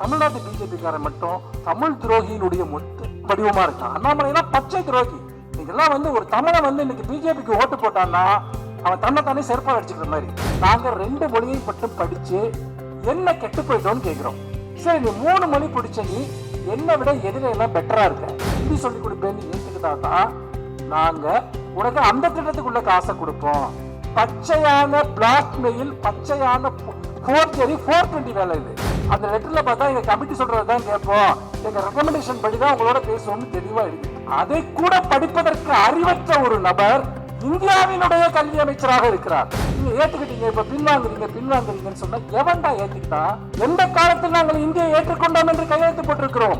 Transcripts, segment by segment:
தமிழ்நாட்டு பிஜேபிக்காரன் மட்டும் தமிழ் துரோகியினுடைய மொத்த வடிவமா இருக்கான். அண்ணாமலைனா பச்சை துரோகி. இதெல்லாம் வந்து ஒரு தமிழை வந்து இன்னைக்கு பிஜேபிக்கு ஓட்டு போட்டான்னா அவன் தன்னைத்தானே செருப்பா அடிச்சுக்கிற மாதிரி. நாங்க ரெண்டு மொழியை மட்டும் படிச்சு என்ன கெட்டு போயிட்டோம்னு கேட்கிறோம் சரி நீ மூணு மொழி பிடிச்ச நீ என்னை விட எதிர எல்லாம் பெட்டரா இருக்க. ஹிந்தி சொல்லி கொடுப்பேன்னு ஏத்துக்கிட்டா தான் நாங்க உனக்கு அந்த திட்டத்துக்குள்ள காசை கொடுப்போம். பச்சையான பிளாக்மெயில் பச்சையான ஃபோர் ஃபோர் டுவெண்ட்டி வேலை இது. அந்த லெட்டர்ல பார்த்தா எங்க கமிட்டி சொல்றது தான் கேட்போம். எங்க ரெக்கமெண்டேஷன் படி தான் உங்களோட பேசுவோம்னு தெளிவா இருக்கு அதை கூட படிப்பதற்கு அறிவற்ற ஒரு நபர் இந்தியாவினுடைய கல்வி அமைச்சராக இருக்கிறார். நீங்க ஏத்துக்கிட்டீங்க இப்ப பின்வாங்குறீங்க பின்வாங்குறீங்கன்னு சொன்னா எவன்டா ஏத்துக்கிட்டா? எந்த காலத்தில் நாங்கள் இந்தியை ஏற்றுக்கொண்டோம் என்று கையெழுத்து போட்டிருக்கிறோம்?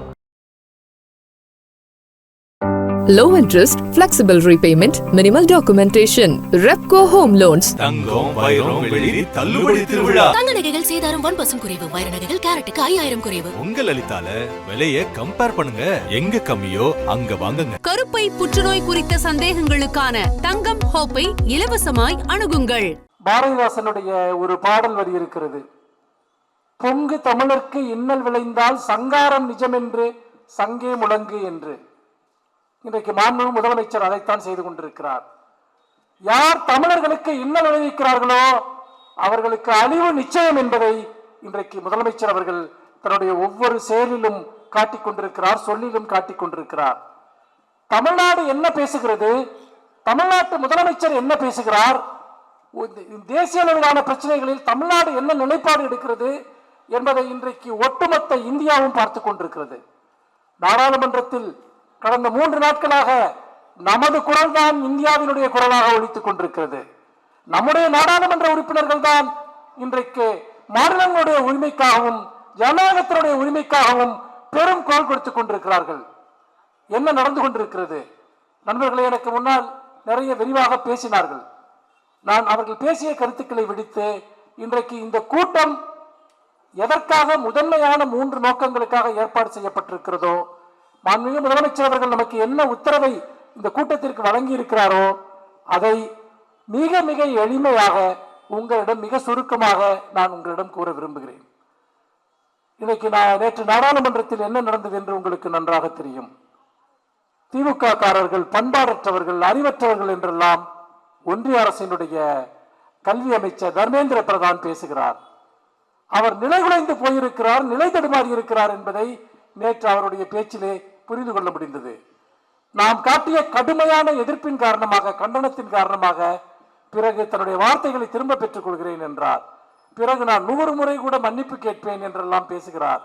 Low interest, flexible repayment, minimal documentation. Repco Home Loans. தங்கம் வைரம் வெளிரி தள்ளுபடி திருவிழா. தங்க நகைகள் சேதாரம் ஒன் பர்சன்ட் குறைவு. வைர நகைகள் கேரட்டுக்கு ஐயாயிரம் குறைவு. உங்க லலிதால விலைய கம்பேர் பண்ணுங்க. எங்க கம்மியோ அங்க வாங்குங்க. கருப்பை புற்றுநோய் குறித்த சந்தேகங்களுக்கான தங்கம் ஹோப்பை இலவசமாய் அணுகுங்கள். பாரதிதாசனுடைய ஒரு பாடல் வரி இருக்கிறது. பொங்கு தமிழர்க்கு இன்னல் விளைந்தால் சங்காரம் நிஜம் என்று சங்கே முழங்கு என்று. இன்றைக்கு மாண்பு முதலமைச்சர் அதைத்தான் செய்து கொண்டிருக்கிறார். யார் தமிழர்களுக்கு இன்னல் விளைவிக்கிறார்களோ அவர்களுக்கு அழிவு நிச்சயம் என்பதை இன்றைக்கு முதலமைச்சர் அவர்கள் தன்னுடைய ஒவ்வொரு செயலிலும் காட்டிக் கொண்டிருக்கிறார் சொல்லிலும் காட்டிக் கொண்டிருக்கிறார். தமிழ்நாடு என்ன பேசுகிறது? தமிழ்நாட்டு முதலமைச்சர் என்ன பேசுகிறார்? தேசிய அளவிலான பிரச்சனைகளில் தமிழ்நாடு என்ன நிலைப்பாடு எடுக்கிறது என்பதை இன்றைக்கு ஒட்டுமொத்த இந்தியாவும் பார்த்து கொண்டிருக்கிறது. நாடாளுமன்றத்தில் கடந்த மூன்று நாட்களாக நமது குரல் தான் இந்தியாவினுடைய குரலாக ஒழித்துக் கொண்டிருக்கிறது. நம்முடைய நாடாளுமன்ற உறுப்பினர்கள் தான் இன்றைக்கு மாநிலங்களுடைய உரிமைக்காகவும் ஜனநாயகத்தினுடைய உரிமைக்காகவும் பெரும் குரல் கொடுத்துக் கொண்டிருக்கிறார்கள். என்ன நடந்து கொண்டிருக்கிறது? நண்பர்களே எனக்கு முன்னால் நிறைய விரிவாக பேசினார்கள். நான் அவர்கள் பேசிய கருத்துக்களை விடுத்து இன்றைக்கு இந்த கூட்டம் எதற்காக முதன்மையான மூன்று நோக்கங்களுக்காக ஏற்பாடு செய்யப்பட்டிருக்கிறதோ மாண்புமிகு முதலமைச்சர் அவர்கள் நமக்கு என்ன உத்தரவை இந்த கூட்டத்திற்கு வழங்கி இருக்கிறாரோ அதை மிக மிக எளிமையாக உங்களிடம் மிக சுருக்கமாக நான் உங்களிடம் கூற விரும்புகிறேன். இன்னைக்கு நான் நேற்று நாடாளுமன்றத்தில் என்ன நடந்தது என்று உங்களுக்கு நன்றாக தெரியும். திமுக காரர்கள் பண்பாடற்றவர்கள் அறிவற்றவர்கள் என்றெல்லாம் ஒன்றிய அரசினுடைய கல்வி அமைச்சர் தர்மேந்திர பிரதான் பேசுகிறார். அவர் நிலைகுலைந்து போயிருக்கிறார் நிலை தடுமாறி இருக்கிறார் என்பதை நேற்று அவருடைய பேச்சிலே புரிந்து கொள்ள முடிந்தது நாம் காட்டிய கடுமையான எதிர்ப்பின் காரணமாக கண்டனத்தின் காரணமாக பிறகு தன்னுடைய வார்த்தைகளை திரும்ப பெற்றுக் கொள்கிறேன் என்றார். பிறகு நான் நூறு முறை கூட மன்னிப்பு கேட்பேன் என்றெல்லாம் பேசுகிறார்.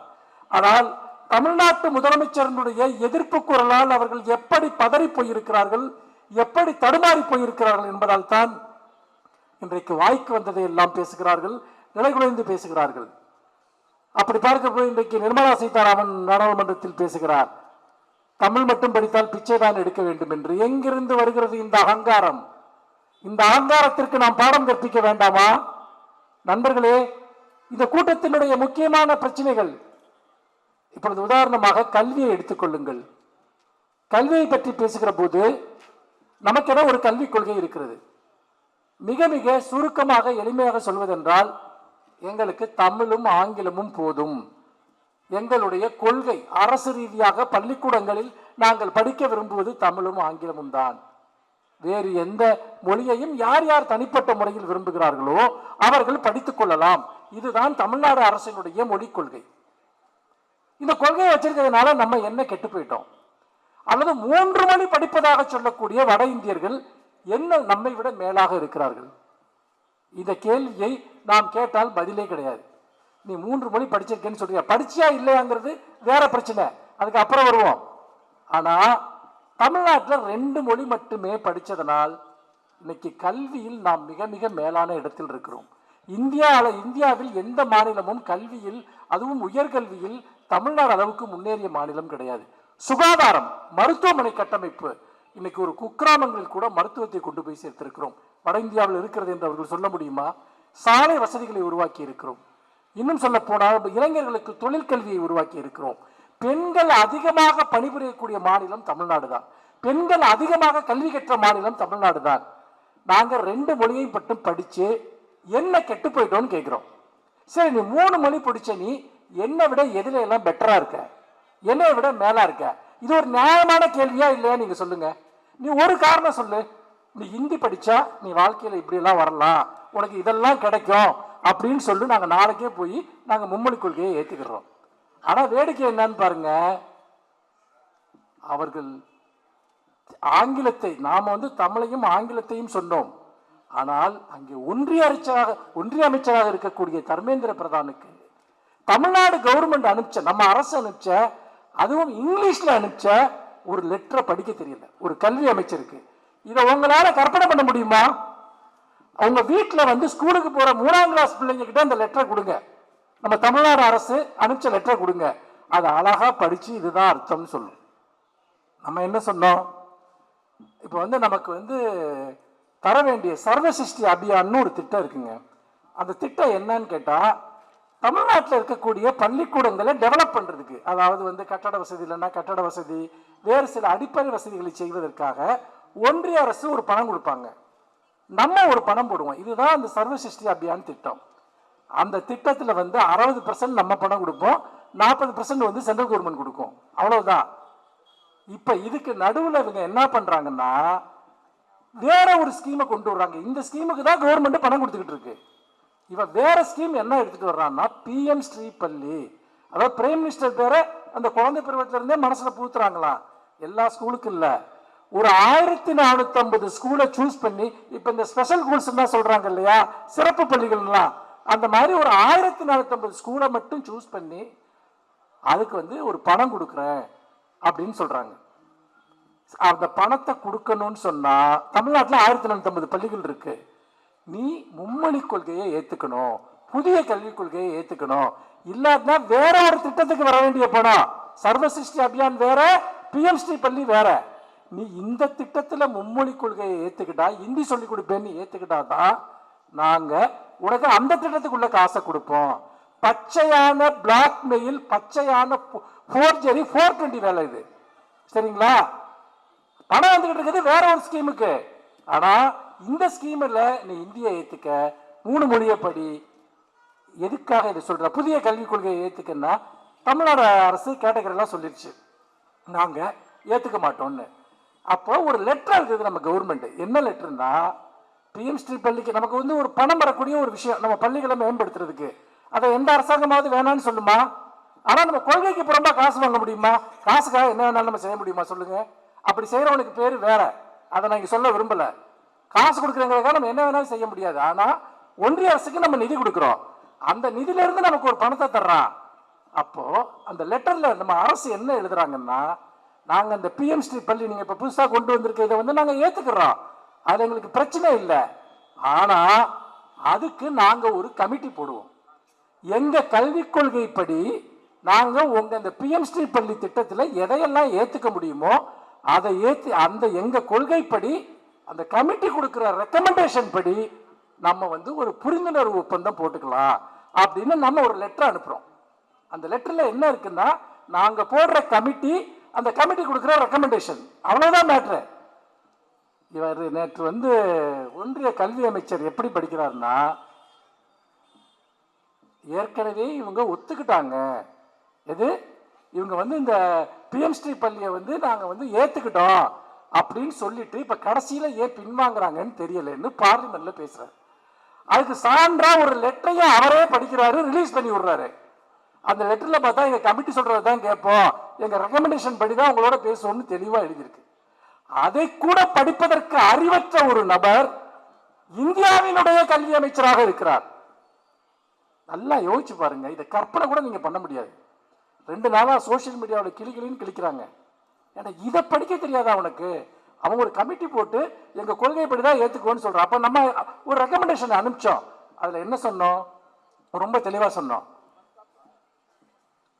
ஆனால் தமிழ்நாட்டு முதலமைச்சரினுடைய எதிர்ப்பு குரலால் அவர்கள் எப்படி பதறி போயிருக்கிறார்கள் எப்படி தடுமாறி போயிருக்கிறார்கள் என்பதால் தான் இன்றைக்கு வாய்க்கு வந்ததை எல்லாம் பேசுகிறார்கள் நிலைகுலைந்து பேசுகிறார்கள். அப்படி பார்க்க போய் இன்றைக்கு நிர்மலா சீதாராமன் நாடாளுமன்றத்தில் பேசுகிறார். தமிழ் மட்டும் படித்தால் பிச்சை தான் எடுக்க வேண்டும் என்று. எங்கிருந்து வருகிறது இந்த அகங்காரம்? இந்த அகங்காரத்திற்கு நாம் பாடம் கற்பிக்க வேண்டாமா? நண்பர்களே இந்த கூட்டத்தினுடைய முக்கியமான பிரச்சனைகள். இப்பொழுது உதாரணமாக கல்வியை எடுத்துக்கொள்ளுங்கள். கல்வியை பற்றி பேசுகிற போது நமக்கென ஒரு கல்விக் கொள்கை இருக்கிறது. மிக மிக சுருக்கமாக எளிமையாக சொல்வதென்றால் எங்களுக்கு தமிழும் ஆங்கிலமும் போதும். எங்களுடைய கொள்கை அரசு ரீதியாக பள்ளிக்கூடங்களில் நாங்கள் படிக்க விரும்புவது தமிழும் ஆங்கிலமும் தான். வேறு எந்த மொழியையும் யார் யார் தனிப்பட்ட முறையில் விரும்புகிறார்களோ அவர்கள் படித்துக் கொள்ளலாம். இதுதான் தமிழ்நாடு அரசினுடைய மொழிக் கொள்கை. இந்த கொள்கையை வச்சிருக்கிறதுனால நம்ம என்ன கெட்டு போயிட்டோம். அல்லது மூன்று மொழி படிப்பதாக சொல்லக்கூடிய வட இந்தியர்கள் என்ன நம்மை விட மேலாக இருக்கிறார்கள்? இந்த கேள்வியை நாம் கேட்டால் பதிலே கிடையாது. நீ மூன்று மொழி படிச்சிருக்கேன்னு சொல்றியா படிச்சியா இல்லையாங்கிறது வேற பிரச்சனை. அதுக்கு அப்புறம் வருவோம். ஆனா தமிழ்நாட்டில் ரெண்டு மொழி மட்டுமே படித்ததனால் இன்னைக்கு கல்வியில் நாம் மிக மிக மேலான இடத்தில் இருக்கிறோம். இந்தியாவில் இந்தியாவில் எந்த மாநிலமும் கல்வியில் அதுவும் உயர்கல்வியில் தமிழ்நாடு அளவுக்கு முன்னேறிய மாநிலம் கிடையாது. சுகாதாரம் மருத்துவமனை கட்டமைப்பு. இன்னைக்கு ஒரு குக்கிராமங்களில் கூட மருத்துவத்தை கொண்டு போய் சேர்த்திருக்கிறோம். வட இந்தியாவில் இருக்கிறது என்று அவர்கள் சொல்ல முடியுமா? சாலை வசதிகளை உருவாக்கி இருக்கிறோம். இன்னும் சொல்ல போனால் இளைஞர்களுக்கு தொழிற்கல்வியை உருவாக்கி இருக்கிறோம். பெண்கள் அதிகமாக பணிபுரியக்கூடிய மாநிலம் தமிழ்நாடு தான் பெண்கள் அதிகமாக கல்வி கற்ற மாநிலம் தமிழ்நாடு தான் நாங்கள் ரெண்டு மொழியையும் மட்டும் படித்து என்ன கெட்டு போயிட்டோம்னு கேட்குறோம் சரி நீ மூணு மொழி பிடிச்ச நீ என்னை விட எதில எல்லாம் பெட்டராக இருக்க? என்னை விட மேலாக இருக்க? இது ஒரு நியாயமான கேள்வியா இல்லையா நீங்கள் சொல்லுங்க. நீ ஒரு காரணம் சொல்லு. நீ ஹிந்தி படித்தா நீ வாழ்க்கையில் இப்படியெல்லாம் வரலாம். உனக்கு இதெல்லாம் கிடைக்கும். அப்படின்னு சொல்லி நாங்கள் நாளைக்கே போய் நாங்கள் மும்மொழி கொள்கையை ஏற்றுக்கிறோம் ஆனால் வேடிக்கை என்னன்னு பாருங்க. அவர்கள் ஆங்கிலத்தை நாம் வந்து தமிழையும் ஆங்கிலத்தையும் சொன்னோம். ஆனால் அங்கே ஒன்றிய அமைச்சராக ஒன்றிய அமைச்சராக இருக்கக்கூடிய தர்மேந்திர பிரதானுக்கு தமிழ்நாடு கவர்மெண்ட் அனுப்பிச்ச நம்ம அரசு அனுப்பிச்ச அதுவும் இங்கிலீஷில் அனுப்பிச்ச ஒரு லெட்டரை படிக்க தெரியல. ஒரு கல்வி அமைச்சருக்கு. இதை உங்களால் கற்பனை பண்ண முடியுமா? அவங்க வீட்டில் வந்து ஸ்கூலுக்கு போகிற மூணாம் கிளாஸ் பிள்ளைங்கக்கிட்ட அந்த லெட்டரை கொடுங்க. நம்ம தமிழ்நாடு அரசு அனுப்பிச்ச லெட்டரை கொடுங்க. அதை அழகாக படித்து இதுதான் அர்த்தம்னு சொல்லும். நம்ம என்ன சொன்னோம்? இப்போ வந்து நமக்கு வந்து தர வேண்டிய சர்வசிஷ்டி அபியான்னு ஒரு திட்டம் இருக்குங்க. அந்த திட்டம் என்னன்னு கேட்டால் தமிழ்நாட்டில் இருக்கக்கூடிய பள்ளிக்கூடங்களை டெவலப் பண்ணுறதுக்கு அதாவது வந்து கட்டட வசதி இல்லைன்னா கட்டட வசதி வேறு சில அடிப்படை வசதிகளை செய்வதற்காக ஒன்றிய அரசு ஒரு பணம் கொடுப்பாங்க. நம்ம ஒரு பணம் போடுவோம். இதுதான் அந்த சர்வ சிருஷ்டி அபியான் திட்டம். அந்த திட்டத்தில் வந்து அறுபது பர்சன்ட் நம்ம பணம் கொடுப்போம். நாற்பது பர்சன்ட் வந்து சென்ட்ரல் கவர்மெண்ட் கொடுக்கும். அவ்வளவுதான். இப்போ இதுக்கு நடுவில் இவங்க என்ன பண்ணுறாங்கன்னா வேற ஒரு ஸ்கீமை கொண்டு வர்றாங்க. இந்த ஸ்கீமுக்கு தான் கவர்மெண்ட் பணம் கொடுத்துக்கிட்டு இருக்கு. இவன் வேற ஸ்கீம் என்ன எடுத்துகிட்டு வர்றான்னா பிஎம் ஸ்ரீபள்ளி அதாவது பிரைம் மினிஸ்டர் பேரை அந்த குழந்தை பருவத்திலேருந்தே இருந்தே பூத்துறாங்களா பூத்துறாங்களாம் எல்லா ஸ்கூலுக்கும் இல்லை. ஒரு ஆயிரத்தி நானூத்தி ஐம்பது ஸ்கூலை சூஸ் பண்ணி இப்ப இந்த ஸ்பெஷல் ஸ்கூல்ஸ் தான் சொல்றாங்க இல்லையா? சிறப்பு பள்ளிகள்லாம். அந்த மாதிரி ஒரு ஆயிரத்தி நானூத்தி ஐம்பது ஸ்கூலை மட்டும் சூஸ் பண்ணி அதுக்கு வந்து ஒரு பணம் கொடுக்குறேன் அப்படின்னு சொல்றாங்க. அந்த பணத்தை கொடுக்கணும்னு சொன்னா தமிழ்நாட்டில் ஆயிரத்தி நானூத்தி பள்ளிகள் இருக்கு. நீ மும்மொழி கொள்கையை ஏத்துக்கணும். புதிய கல்விக் கொள்கையை ஏத்துக்கணும். இல்லாட்டினா வேற ஒரு திட்டத்துக்கு வர வேண்டிய பணம். சர்வசிஷ்டி அபியான் வேற பிஎம்ஸ்டி பள்ளி வேற. நீ இந்த திட்டத்தில் மும்மொழி கொள்கையை ஏற்றுக்கிட்டா ஹிந்தி சொல்லி கொடுப்பேன்னு ஏற்றுக்கிட்டா தான் நாங்கள் உனக்கு அந்த திட்டத்துக்குள்ள காசை கொடுப்போம். பச்சையான பிளாக்மெயில் பச்சையான ஃபோர்ஜரி ஃபோர் டுவெண்ட்டி வேலை இது. சரிங்களா? பணம் வந்துகிட்டு இருக்குது வேற ஒரு ஸ்கீமுக்கு. ஆனால் இந்த ஸ்கீமில் நீ இந்தியை ஏற்றுக்க மூணு மொழியை படி. எதுக்காக இதை சொல்கிற புதிய கல்விக் கொள்கையை ஏற்றுக்கன்னா தமிழ்நாடு அரசு கேட்டகரிலாம் சொல்லிடுச்சு நாங்கள் ஏற்றுக்க மாட்டோம்னு. அப்போ ஒரு லெட்டர் இருக்குது நம்ம கவர்மெண்ட் என்ன லெட்டர்னா பிஎம் பள்ளிக்கு நமக்கு வந்து ஒரு பணம் வரக்கூடிய ஒரு விஷயம். நம்ம பள்ளிகளை மேம்படுத்துறதுக்கு. அதை எந்த அரசாங்கமாவது வேணாம்னு சொல்லுமா? ஆனா நம்ம கொள்கைக்கு புறம்பா காசு வாங்க முடியுமா? காசுக்காக என்ன வேணாலும் நம்ம செய்ய முடியுமா? சொல்லுங்க. அப்படி செய்யறவனுக்கு பேர் வேற. அதை நான் இங்கே சொல்ல விரும்பல. காசு கொடுக்குறவங்களுக்காக நம்ம என்ன வேணாலும் செய்ய முடியாது. ஆனா ஒன்றிய அரசுக்கு நம்ம நிதி கொடுக்குறோம். அந்த நிதியில இருந்து நமக்கு ஒரு பணத்தை தர்றான். அப்போ அந்த லெட்டர்ல நம்ம அரசு என்ன எழுதுறாங்கன்னா நாங்கள் அந்த பிஎம் ஸ்ரீ பள்ளி நீங்கள் இப்போ புதுசாக கொண்டு வந்திருக்க இதை வந்து நாங்கள் ஏற்றுக்கிறோம் அது எங்களுக்கு பிரச்சனை இல்லை. ஆனால் அதுக்கு நாங்கள் ஒரு கமிட்டி போடுவோம். எங்கள் கல்விக் கொள்கைப்படி நாங்கள் உங்கள் இந்த பிஎம்ஸ்டி பள்ளி திட்டத்தில் எதையெல்லாம் ஏற்றுக்க முடியுமோ அதை ஏற்றி அந்த எங்கள் கொள்கைப்படி அந்த கமிட்டி கொடுக்குற ரெக்கமெண்டேஷன் படி நம்ம வந்து ஒரு புரிந்துணர்வு ஒப்பந்தம் போட்டுக்கலாம் அப்படின்னு நம்ம ஒரு லெட்டர் அனுப்புகிறோம் அந்த லெட்டரில் என்ன இருக்குன்னா நாங்கள் போடுற கமிட்டி அந்த கமிட்டி கொடுக்குற ரெக்கமெண்டேஷன் அவ்வளவுதான் மேட்ரு இவர் நேற்று வந்து ஒன்றிய கல்வி அமைச்சர் எப்படி படிக்கிறாருன்னா ஏற்கனவே இவங்க ஒத்துக்கிட்டாங்க. எது? இவங்க வந்து இந்த பிஎம் பள்ளியை வந்து நாங்கள் வந்து ஏற்றுக்கிட்டோம் அப்படின்னு சொல்லிட்டு இப்போ கடைசியில் ஏன் பின்வாங்குறாங்கன்னு தெரியலன்னு பார்லிமெண்ட்டில் பேசுகிறார் அதுக்கு சான்றாக ஒரு லெட்டரையும் அவரே படிக்கிறாரு ரிலீஸ் பண்ணி விடுறாரு. அந்த லெட்டர்ல பார்த்தா எங்க கமிட்டி சொல்றது தான் கேட்போம். எங்க ரெக்கமெண்டேஷன் படி தான் உங்களோட பேசுவோம்னு தெளிவா எழுதியிருக்கு. அதை கூட படிப்பதற்கு அறிவற்ற ஒரு நபர் இந்தியாவினுடைய கல்வி அமைச்சராக இருக்கிறார். நல்லா யோசிச்சு பாருங்க. இதை கற்பனை கூட நீங்க பண்ண முடியாது. ரெண்டு நாளா சோஷியல் மீடியாவில் கிளி கிளின்னு கிளிக்கிறாங்க ஏன்னா இதை படிக்க தெரியாதா அவனுக்கு அவங்க ஒரு கமிட்டி போட்டு எங்கள் கொள்கைப்படி தான் ஏற்றுக்கோன்னு சொல்கிறான் அப்போ நம்ம ஒரு ரெக்கமெண்டேஷன் அனுப்பிச்சோம். அதில் என்ன சொன்னோம்? ரொம்ப தெளிவாக சொன்னோம்.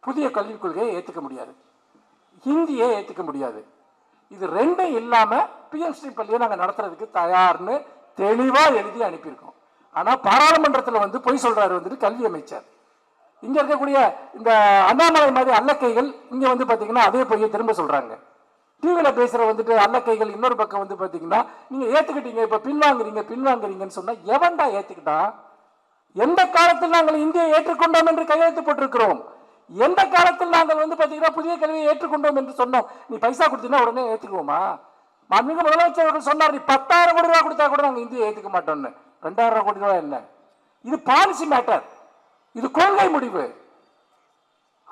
புதிய கல்விக் கொள்கையை ஏற்றுக்க முடியாது. ஹிந்தியை ஏற்றுக்க முடியாது. இது ரெண்டும் இல்லாமல் பிஎம் பள்ளியை நாங்கள் நடத்துறதுக்கு தயார்னு தெளிவாக எழுதி அனுப்பியிருக்கோம். ஆனால் பாராளுமன்றத்தில் வந்து பொய் சொல்கிறாரு வந்துட்டு கல்வி அமைச்சர். இங்கே இருக்கக்கூடிய இந்த அண்ணாமலை மாதிரி அல்லக்கைகள் இங்கே வந்து பார்த்தீங்கன்னா அதே பொய்யை திரும்ப சொல்கிறாங்க டிவியில் பேசுகிற வந்துட்டு அல்லக்கைகள் இன்னொரு பக்கம் வந்து பார்த்தீங்கன்னா நீங்கள் ஏற்றுக்கிட்டீங்க இப்போ பின்வாங்குறீங்க பின்வாங்குறீங்கன்னு சொன்னால் எவன்டா ஏற்றுக்கிட்டா எந்த காலத்தில் நாங்கள் இந்தியை ஏற்றுக்கொண்டோம் என்று கையெழுத்து போட்டிருக்கிறோம்? எந்த காலத்தில் நாங்கள் வந்து பார்த்தீங்கன்னா புதிய கல்வியை ஏற்றுக்கொண்டோம் என்று சொன்னோம். நீ பைசா கொடுத்தீங்கன்னா உடனே ஏற்றுக்குவோமா மாண்புமிகு முதலமைச்சர் அவர்கள் சொன்னார் நீ பத்தாயிரம் கோடி ரூபா கொடுத்தா கூட நாங்கள் இந்தியை ஏற்றுக்க மாட்டோம்னு. ரெண்டாயிரம் கோடி ரூபா என்ன இது பாலிசி மேட்டர் இது கொள்கை முடிவு.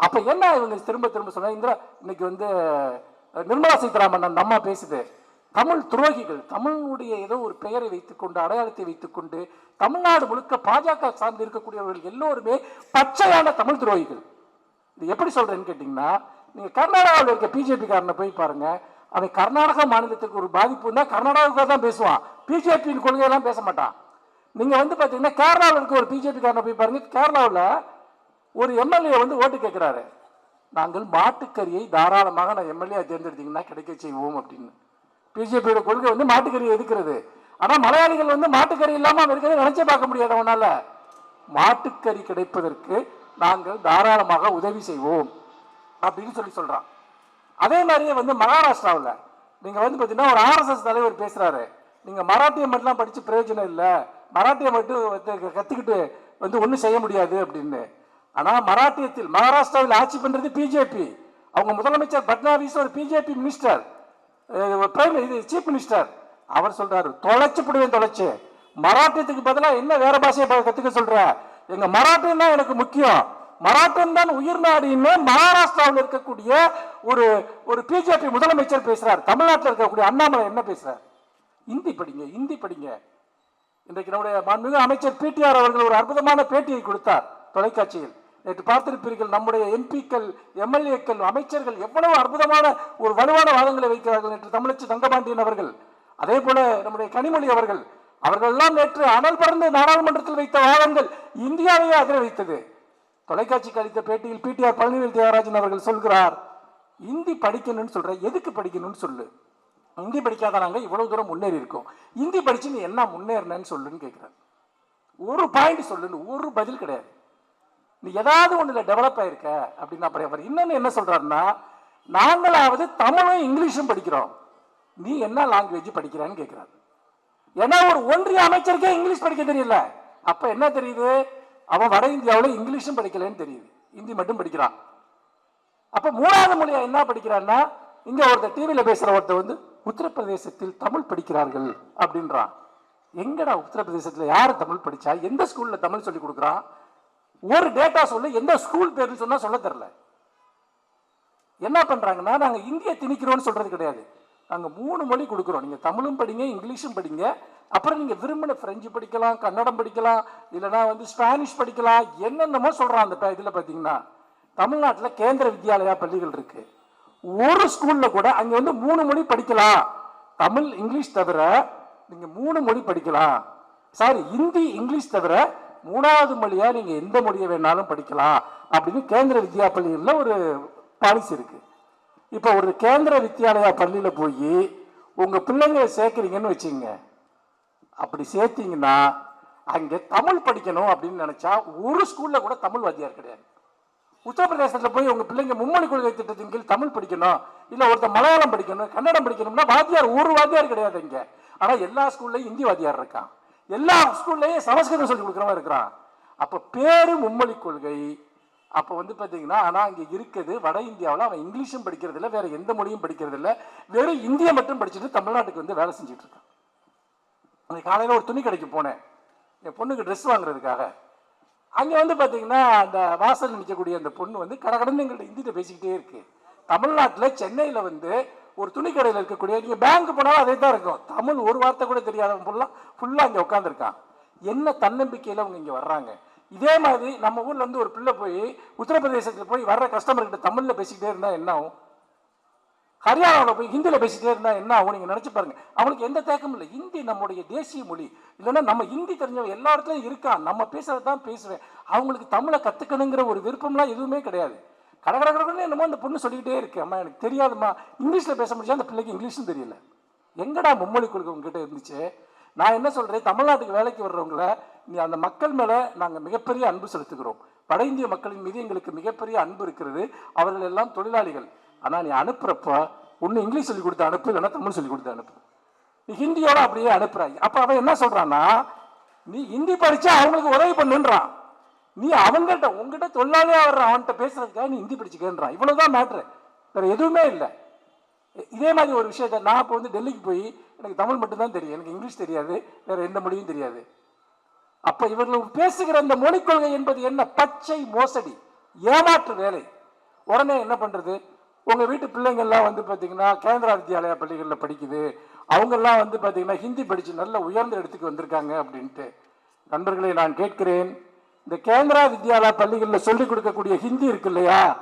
அப்ப என்ன இவங்க திரும்ப திரும்ப சொன்ன இந்திரா இன்னைக்கு வந்து நிர்மலா சீதாராமன் அந்த அம்மா பேசுது. தமிழ் துரோகிகள் தமிழுடைய ஏதோ ஒரு பெயரை வைத்துக்கொண்டு அடையாளத்தை வைத்துக்கொண்டு தமிழ்நாடு முழுக்க பாஜக சார்ந்து இருக்கக்கூடியவர்கள் எல்லோருமே பச்சையான தமிழ் துரோகிகள். இது எப்படி சொல்றேன்னு கேட்டீங்கன்னா நீங்க கர்நாடகாவில் இருக்க பிஜேபி காரனை போய் பாருங்க. அவன் கர்நாடகா மாநிலத்துக்கு ஒரு பாதிப்பு இருந்தால் கர்நாடகாவுக்கு தான் பேசுவான். பிஜேபியின் கொள்கையெல்லாம் பேச மாட்டான். நீங்க வந்து பாத்தீங்கன்னா கேரளாவில் இருக்க ஒரு பிஜேபி காரனை போய் பாருங்க. கேரளாவில் ஒரு எம்எல்ஏ வந்து ஓட்டு கேட்கிறாரு நாங்கள் மாட்டுக்கறியை தாராளமாக நான் எம்எல்ஏ தேர்ந்தெடுத்தீங்கன்னா கிடைக்க செய்வோம் அப்படின்னு. பிஜேபியோட கொள்கை வந்து மாட்டுக்கறியை எதுக்கிறது ஆனால் மலையாளிகள் வந்து மாட்டுக்கறி இல்லாமல் அவன் இருக்கிறத நினைச்சே பார்க்க முடியாது அவனால. மாட்டுக்கறி கிடைப்பதற்கு நாங்கள் தாராளமாக உதவி செய்வோம் அப்படின்னு சொல்லி சொல்கிறான் அதே மாதிரியே வந்து மகாராஷ்டிராவில் நீங்கள் வந்து பார்த்தீங்கன்னா ஒரு ஆர்எஸ்எஸ் தலைவர் பேசுகிறாரு நீங்கள் மராட்டியம் மட்டும்லாம் படித்து பிரயோஜனம் இல்லை. மராட்டியம் மட்டும் வந்து வந்து ஒன்றும் செய்ய முடியாது அப்படின்னு. ஆனால் மராட்டியத்தில் மகாராஷ்டிராவில் ஆட்சி பண்ணுறது பிஜேபி அவங்க முதலமைச்சர் பட்னாவிஸ் ஒரு பிஜேபி மினிஸ்டர் பிரைம் இது சீஃப் மினிஸ்டர் அவர் சொல்கிறாரு தொலைச்சு பிடுவேன் தொலைச்சு. மராட்டியத்துக்கு பதிலாக என்ன வேறு பாஷையை ப- கத்துக்க எங்க மராட்டியம் தான் எனக்கு முக்கியம். மராட்டியம் தான் உயிர் நாடின்னு மகாராஷ்டிராவில் இருக்கக்கூடிய ஒரு ஒரு பிஜேபி முதலமைச்சர் பேசுறார். தமிழ்நாட்டில் இருக்கக்கூடிய அண்ணாமலை என்ன பேசுறார்? இந்தி படிங்க இந்தி படிங்க. இன்றைக்கு நம்முடைய மாண்புமிகு அமைச்சர் பிடிஆர் அவர்கள் ஒரு அற்புதமான பேட்டியை கொடுத்தார் தொலைக்காட்சியில். நேற்று பார்த்திருப்பீர்கள் நம்முடைய எம்பிக்கள் எம்எல்ஏக்கள் அமைச்சர்கள் எவ்வளவு அற்புதமான ஒரு வலுவான வாதங்களை வைக்கிறார்கள் நேற்று தமிழச்சி தங்கபாண்டியன் அவர்கள். அதே போல நம்முடைய கனிமொழி அவர்கள் அவர்கள்லாம் நேற்று அனல் பறந்து நாடாளுமன்றத்தில் வைத்த வாதங்கள் இந்தியாவையே அதிர வைத்தது தொலைக்காட்சிக்கு அளித்த பேட்டியில் பிடிஆர் பழனிவேல் தியாகராஜன் அவர்கள் சொல்கிறார் இந்தி படிக்கணும்னு சொல்ற எதுக்கு படிக்கணும்னு சொல்லு? இந்தி படிக்காத நாங்கள் இவ்வளவு தூரம் முன்னேறி இருக்கோம். இந்தி படிச்சு நீ என்ன முன்னேறினன்னு சொல்லுன்னு கேட்குறாரு. ஒரு பாயிண்ட் சொல்லுன்னு ஒரு பதில் கிடையாது. நீ ஏதாவது ஒன்றில் டெவலப் ஆயிருக்க அப்படின்னு அப்புறம் அவர் இன்னொன்னு என்ன சொல்றாருன்னா நாங்களாவது தமிழும் இங்கிலீஷும் படிக்கிறோம். நீ என்ன லாங்குவேஜ் படிக்கிறான்னு கேட்கிறாரு. ஏன்னா ஒரு ஒன்றிய அமைச்சருக்கே இங்கிலீஷ் படிக்க தெரியல. அப்ப என்ன தெரியுது? அவன் வட இந்தியாவில் இங்கிலீஷும் படிக்கலன்னு தெரியுது. ஹிந்தி மட்டும் படிக்கிறான். அப்ப மூணாவது மொழியா என்ன படிக்கிறான்னா இங்க ஒருத்தர் டிவியில பேசுற ஒருத்தர் வந்து உத்தரப்பிரதேசத்தில் தமிழ் படிக்கிறார்கள் அப்படின்றான். எங்கடா உத்தரப்பிரதேசத்தில் யார் தமிழ் படிச்சா? எந்த ஸ்கூல்ல தமிழ் சொல்லி கொடுக்குறான்? ஒரு டேட்டா சொல்லு எந்த ஸ்கூல் பேர்னு சொன்னா சொல்ல தெரியல. என்ன பண்றாங்கன்னா நாங்க இந்திய திணிக்கிறோம்னு சொல்றது கிடையாது. நாங்கள் மூணு மொழி கொடுக்குறோம். நீங்கள் தமிழும் படிங்க இங்கிலீஷும் படிங்க. அப்புறம் நீங்கள் விரும்பின ஃப்ரெஞ்சு படிக்கலாம் கன்னடம் படிக்கலாம் இல்லைன்னா வந்து ஸ்பானிஷ் படிக்கலாம் என்னென்னமோ சொல்கிறான் அந்த இதில் பார்த்தீங்கன்னா தமிழ்நாட்டில் கேந்திர வித்யாலயா பள்ளிகள் இருக்குது ஒரு ஸ்கூலில் கூட அங்கே வந்து மூணு மொழி படிக்கலாம். தமிழ் இங்கிலீஷ் தவிர நீங்கள் மூணு மொழி படிக்கலாம். சாரி ஹிந்தி இங்கிலீஷ் தவிர மூணாவது மொழியாக நீங்கள் எந்த மொழியை வேணாலும் படிக்கலாம். அப்படின்னு கேந்திர வித்யா பள்ளிகளில் ஒரு பாலிசி இருக்குது இப்போ ஒரு கேந்திர வித்யாலயா பள்ளியில் போய் உங்கள் பிள்ளைங்களை சேர்க்குறீங்கன்னு வச்சுங்க அப்படி சேர்த்தீங்கன்னா அங்கே தமிழ் படிக்கணும் அப்படின்னு நினச்சா ஒரு ஸ்கூலில் கூட தமிழ் வாத்தியார் கிடையாது. உத்தரப்பிரதேசத்தில் போய் உங்கள் பிள்ளைங்க மும்மொழி கொள்கை திட்டத்தின் கீழ் தமிழ் படிக்கணும் இல்லை ஒருத்தர் மலையாளம் படிக்கணும் கன்னடம் படிக்கணும்னா வாத்தியார் ஒரு வாத்தியார் கிடையாது இங்கே ஆனால் எல்லா ஸ்கூல்லையும் இந்தி வாத்தியார் இருக்கான். எல்லா ஸ்கூல்லையும் சமஸ்கிருதம் சொல்லி கொடுக்குறவன் இருக்கிறான். அப்போ பேரு மும்மொழி கொள்கை அப்போ வந்து பார்த்தீங்கன்னா ஆனால் அங்கே இருக்குது வட இந்தியாவில் அவன் இங்கிலீஷும் படிக்கிறது இல்லை வேறு எந்த மொழியும் படிக்கிறது இல்லை வெறும் இந்தியை மட்டும் படிச்சுட்டு தமிழ்நாட்டுக்கு வந்து வேலை செஞ்சுட்டு இருக்கான். அன்னைக்கு காலையில் ஒரு துணி கடைக்கு போனேன். என் பொண்ணுக்கு ட்ரெஸ் வாங்குறதுக்காக. அங்கே வந்து பார்த்தீங்கன்னா அந்த வாசல் நிற்கக்கூடிய அந்த பொண்ணு வந்து கடகடன்னு எங்கள்கிட்ட ஹிந்திட்ட பேசிக்கிட்டே இருக்கு. தமிழ்நாட்டில் சென்னையில் வந்து ஒரு துணி கடையில் இருக்கக்கூடிய நீங்கள் பேங்க் போனாலும் அதே தான் இருக்கும். தமிழ் ஒரு வார்த்தை கூட தெரியாதவன் ஃபுல்லாக ஃபுல்லாக அங்கே உட்காந்துருக்கான் என்ன தன்னம்பிக்கையில் அவங்க இங்கே வர்றாங்க? இதே மாதிரி நம்ம ஊர்ல இருந்து ஒரு பிள்ளை போய் உத்தரப்பிரதேசத்துல போய் வர்ற கஸ்டமர் கிட்ட தமிழ்ல பேசிக்கிட்டே இருந்தா என்ன ஆகும்? ஹரியானாவில் போய் ஹிந்தியில் பேசிட்டே இருந்தால் என்ன ஆகும்? நீங்கள் நினச்சி பாருங்க. அவனுக்கு எந்த தேக்கமும் இல்லை. ஹிந்தி நம்முடைய தேசிய மொழி. இல்லைன்னா நம்ம ஹிந்தி தெரிஞ்சவன் எல்லா இடத்துலையும் இருக்கான். நம்ம பேசுறது தான் பேசுவேன். அவங்களுக்கு தமிழை கற்றுக்கணுங்கிற ஒரு விருப்பம்லாம் எதுவுமே கிடையாது. கடகடகடன்னு என்னமோ அந்த பொண்ணு சொல்லிக்கிட்டே இருக்கு. அம்மா எனக்கு தெரியாதும்மா. இங்கிலீஷில் பேச முடிஞ்சால் அந்த பிள்ளைக்கு இங்கிலீஷும் தெரியல. எங்கடா மும்மொழி கொள்கை உங்ககிட்ட இருந்துச்சு? நான் என்ன சொல்கிறேன் தமிழ்நாட்டுக்கு வேலைக்கு வர்றவங்கள அந்த மக்கள் மேலே நாங்கள் மிகப்பெரிய அன்பு செலுத்துகிறோம். வட இந்திய மக்களின் மீது எங்களுக்கு மிகப்பெரிய அன்பு இருக்கிறது. அவர்கள் எல்லாம் தொழிலாளிகள். ஆனால் நீ அனுப்புகிறப்ப ஒன்று இங்கிலீஷ் சொல்லி கொடுத்து அனுப்பு இல்லைன்னா தமிழ் சொல்லி கொடுத்து அனுப்பு. நீ ஹிந்தியோட அப்படியே அனுப்புகிறாய் அப்போ அவன் என்ன சொல்கிறான்னா நீ ஹிந்தி படித்தா அவங்களுக்கு உதவி பண்ணுன்றான். நீ அவங்கள்ட்ட உங்ககிட்ட தொழிலாளியா வர்ற அவன்கிட்ட பேசுறதுக்காக நீ ஹிந்தி படிச்சுக்கேன்றான் இவ்வளோ தான் மேட்ரு வேறு எதுவுமே இல்லை. இதே மாதிரி ஒரு விஷயத்த நான் இப்போ வந்து டெல்லிக்கு போய் எனக்கு தமிழ் மட்டும்தான் தெரியும். எனக்கு இங்கிலீஷ் தெரியாது. வேறு எந்த மொழியும் தெரியாது. அப்ப இவர்கள் பேசுகிற இந்த மொழிக் கொள்கை என்பது என்ன? பச்சை மோசடி ஏமாற்று வேலை. உடனே என்ன பண்றது? உங்க வீட்டு பிள்ளைங்கள்லாம் வந்து பாத்தீங்கன்னா கேந்திரா வித்யாலயா பள்ளிகளில் படிக்குது. அவங்க எல்லாம் வந்து பாத்தீங்கன்னா ஹிந்தி படிச்சு நல்ல உயர்ந்த இடத்துக்கு வந்திருக்காங்க அப்படின்ட்டு. நண்பர்களை நான் கேட்கிறேன். இந்த கேந்திரா வித்யாலயா பள்ளிகளில் சொல்லிக் கொடுக்கக்கூடிய ஹிந்தி இருக்கு இல்லையா?